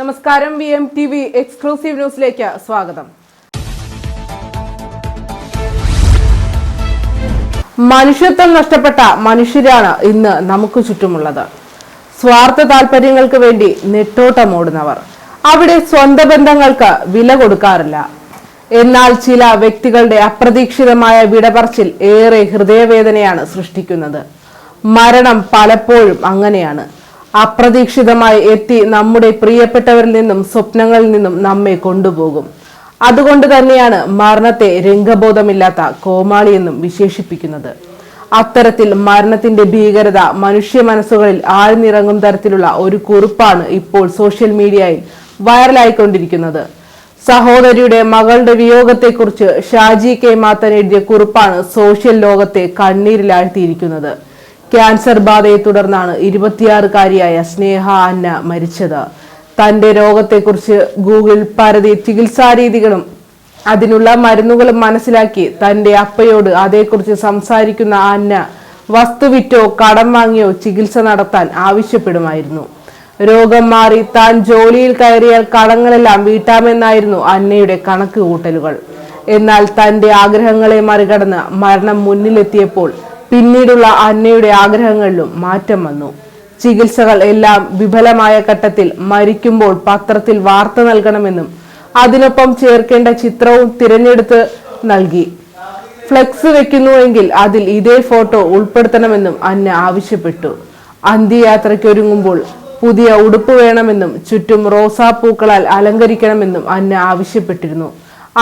നമസ്കാരം. V M T V exclusive ന്യൂസിലേക്ക് സ്വാഗതം. മനുഷ്യത്വം നഷ്ടപ്പെട്ട മനുഷ്യരാണ് ഇന്ന് നമുക്ക് ചുറ്റുമുള്ളത്. സ്വാർത്ഥ താല്പര്യങ്ങൾക്ക് വേണ്ടി നെട്ടോട്ടമോടുന്നവർ അവിടെ സ്വന്തം ബന്ധങ്ങൾക്ക് വില കൊടുക്കാറില്ല. എന്നാൽ ചില വ്യക്തികളുടെ അപ്രതീക്ഷിതമായ വിടപറച്ചിൽ ഏറെ ഹൃദയവേദനയാണ് സൃഷ്ടിക്കുന്നത്. മരണം പലപ്പോഴും അങ്ങനെയാണ്. അപ്രതീക്ഷിതമായി എത്തി നമ്മുടെ പ്രിയപ്പെട്ടവരിൽ നിന്നും സ്വപ്നങ്ങളിൽ നിന്നും നമ്മെ കൊണ്ടുപോകും. അതുകൊണ്ട് തന്നെയാണ് മരണത്തെ രംഗബോധമില്ലാത്ത കോമാളി എന്നും വിശേഷിപ്പിക്കുന്നത്. അത്തരത്തിൽ മരണത്തിന്റെ ഭീകരത മനുഷ്യ മനസ്സുകളിൽ ആഴ്ന്നിറങ്ങും തരത്തിലുള്ള ഒരു കുറിപ്പാണ് ഇപ്പോൾ സോഷ്യൽ മീഡിയയിൽ വൈറലായിക്കൊണ്ടിരിക്കുന്നത്. സഹോദരിയുടെ മകളുടെ വിയോഗത്തെക്കുറിച്ച് ഷാജി കെ മാത്തൻ എഴുതിയ കുറിപ്പാണ് സോഷ്യൽ ലോകത്തെ കണ്ണീരിലാഴ്ത്തിയിരിക്കുന്നത്. ക്യാൻസർ ബാധയെ തുടർന്നാണ് ഇരുപത്തിയാറുകാരിയായ സ്നേഹ അന്ന മരിച്ചത്. തന്റെ രോഗത്തെക്കുറിച്ച് ഗൂഗിൾ പരതി ചികിത്സാ രീതികളും അതിനുള്ള മരുന്നുകളും മനസ്സിലാക്കി തന്റെ അപ്പയോട് അതേക്കുറിച്ച് സംസാരിക്കുന്ന അന്ന വസ്തുവിറ്റോ കടം വാങ്ങിയോ ചികിത്സ നടത്താൻ ആവശ്യപ്പെടുമായിരുന്നു. രോഗം മാറി താൻ ജോലിയിൽ കയറിയാൽ കടങ്ങളെല്ലാം വീട്ടാമെന്നായിരുന്നു അന്നയുടെ കണക്ക് കൂട്ടലുകൾ. എന്നാൽ തന്റെ ആഗ്രഹങ്ങളെ മറികടന്ന് മരണം മുന്നിലെത്തിയപ്പോൾ പിന്നീടുള്ള അന്നയുടെ ആഗ്രഹങ്ങളിലും മാറ്റം വന്നു. ചികിത്സകൾ എല്ലാം വിഫലമായ ഘട്ടത്തിൽ മരിക്കുമ്പോൾ പത്രത്തിൽ വാർത്ത നൽകണമെന്നും അതിനൊപ്പം ചേർക്കേണ്ട ചിത്രവും തിരഞ്ഞെടുത്ത് നൽകി. ഫ്ലെക്സ് വെക്കുന്നുവെങ്കിൽ അതിൽ ഇതേ ഫോട്ടോ ഉൾപ്പെടുത്തണമെന്നും അന്ന ആവശ്യപ്പെട്ടു. അന്ത്യയാത്രയ്ക്കൊരുങ്ങുമ്പോൾ പുതിയ ഉടുപ്പ് വേണമെന്നും ചുറ്റും റോസാപ്പൂക്കളാൽ അലങ്കരിക്കണമെന്നും അന്ന ആവശ്യപ്പെട്ടിരുന്നു.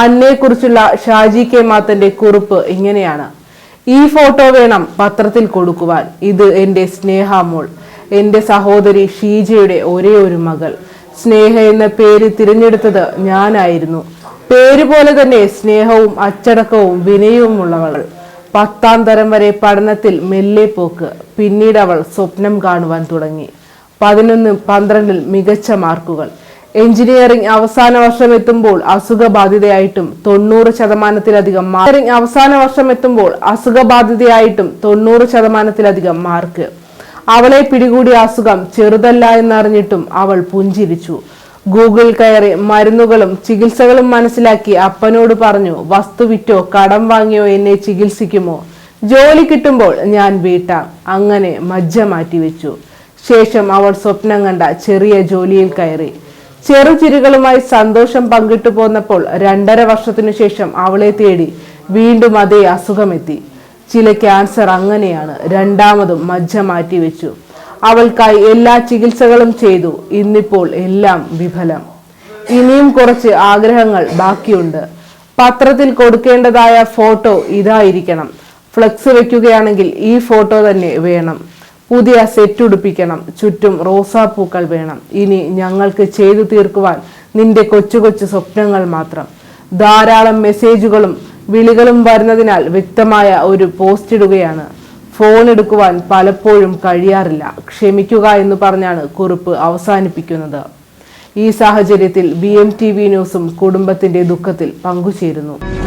അന്നയെക്കുറിച്ചുള്ള ഷാജി കെ മാത്തന്റെ കുറിപ്പ് ഇങ്ങനെയാണ്. ഈ ഫോട്ടോ വേണം പത്രത്തിൽ കൊടുക്കുവാൻ. ഇത് എന്റെ സ്നേഹാമോൾ എന്റെ സഹോദരി ഷീജയുടെ ഒരേ ഒരു മകൾ. സ്നേഹ എന്ന പേര് തിരഞ്ഞെടുത്തത് ഞാനായിരുന്നു. പേര് പോലെ തന്നെ സ്നേഹവും അച്ചടക്കവും വിനയവുമുള്ളവൾ. പത്താം തരം വരെ പഠനത്തിൽ മെല്ലെ പോക്ക്. പിന്നീട് അവൾ സ്വപ്നം കാണുവാൻ തുടങ്ങി. പതിനൊന്ന് പന്ത്രണ്ടിൽ മികച്ച മാർക്കുകൾ. എഞ്ചിനീയറിംഗ് അവസാന വർഷം എത്തുമ്പോൾ അസുഖബാധിതയായിട്ടും തൊണ്ണൂറ് ശതമാനത്തിലധികം മാർക്ക്. അവസാന വർഷം എത്തുമ്പോൾ അസുഖബാധിതയായിട്ടും തൊണ്ണൂറ് ശതമാനത്തിലധികം മാർക്ക്. അവളെ പിടികൂടിയ അസുഖം ചെറുതല്ല എന്നറിഞ്ഞിട്ടും അവൾ പുഞ്ചിരിച്ചു. ഗൂഗിൾ കയറി മരുന്നുകളും ചികിത്സകളും മനസ്സിലാക്കി അപ്പനോട് പറഞ്ഞു വസ്തു വിറ്റോ കടം വാങ്ങിയോ എന്നെ ചികിത്സിക്കുമോ? ജോലി കിട്ടുമ്പോൾ ഞാൻ വീട്ടാം. അങ്ങനെ മജ്ജ മാറ്റിവെച്ചു. ശേഷം അവൾ സ്വപ്നം കണ്ട ചെറിയ ജോലിയിൽ കയറി. ചെറുചിരികളുമായി സന്തോഷം പങ്കിട്ടു പോന്നപ്പോൾ രണ്ടര വർഷത്തിനു ശേഷം അവളെ തേടി വീണ്ടും അതേ അസുഖമെത്തി. ചില ക്യാൻസർ അങ്ങനെയാണ് രണ്ടാമതും മജ്ജ മാറ്റിവെച്ചു അവൾക്കായി എല്ലാ ചികിത്സകളും ചെയ്തു. ഇന്നിപ്പോൾ എല്ലാം വിഫലം. ഇനിയും കുറച്ച് ആഗ്രഹങ്ങൾ ബാക്കിയുണ്ട്. പത്രത്തിൽ കൊടുക്കേണ്ടതായ ഫോട്ടോ ഇതായിരിക്കണം. ഫ്ലെക്സ് വെക്കുകയാണെങ്കിൽ ഈ ഫോട്ടോ തന്നെ വേണം. പുതിയ സെറ്റ് ഉടുപ്പിക്കണം. ചുറ്റും റോസാപ്പൂക്കൾ വേണം. ഇനി ഞങ്ങൾക്ക് ചെയ്തു തീർക്കുവാൻ നിന്റെ കൊച്ചു കൊച്ചു സ്വപ്നങ്ങൾ മാത്രം. ധാരാളം മെസ്സേജുകളും വിളികളും വരുന്നതിനാൽ വ്യക്തമായ ഒരു പോസ്റ്റ് ഇടുകയാണ്. ഫോൺ എടുക്കുവാൻ പലപ്പോഴും കഴിയാറില്ല. ക്ഷമിക്കുക എന്ന് പറഞ്ഞാണ് കുറിപ്പ് അവസാനിപ്പിക്കുന്നത്. ഈ സാഹചര്യത്തിൽ ബി എം ടി വി ന്യൂസും കുടുംബത്തിന്റെ ദുഃഖത്തിൽ പങ്കുചേരുന്നു.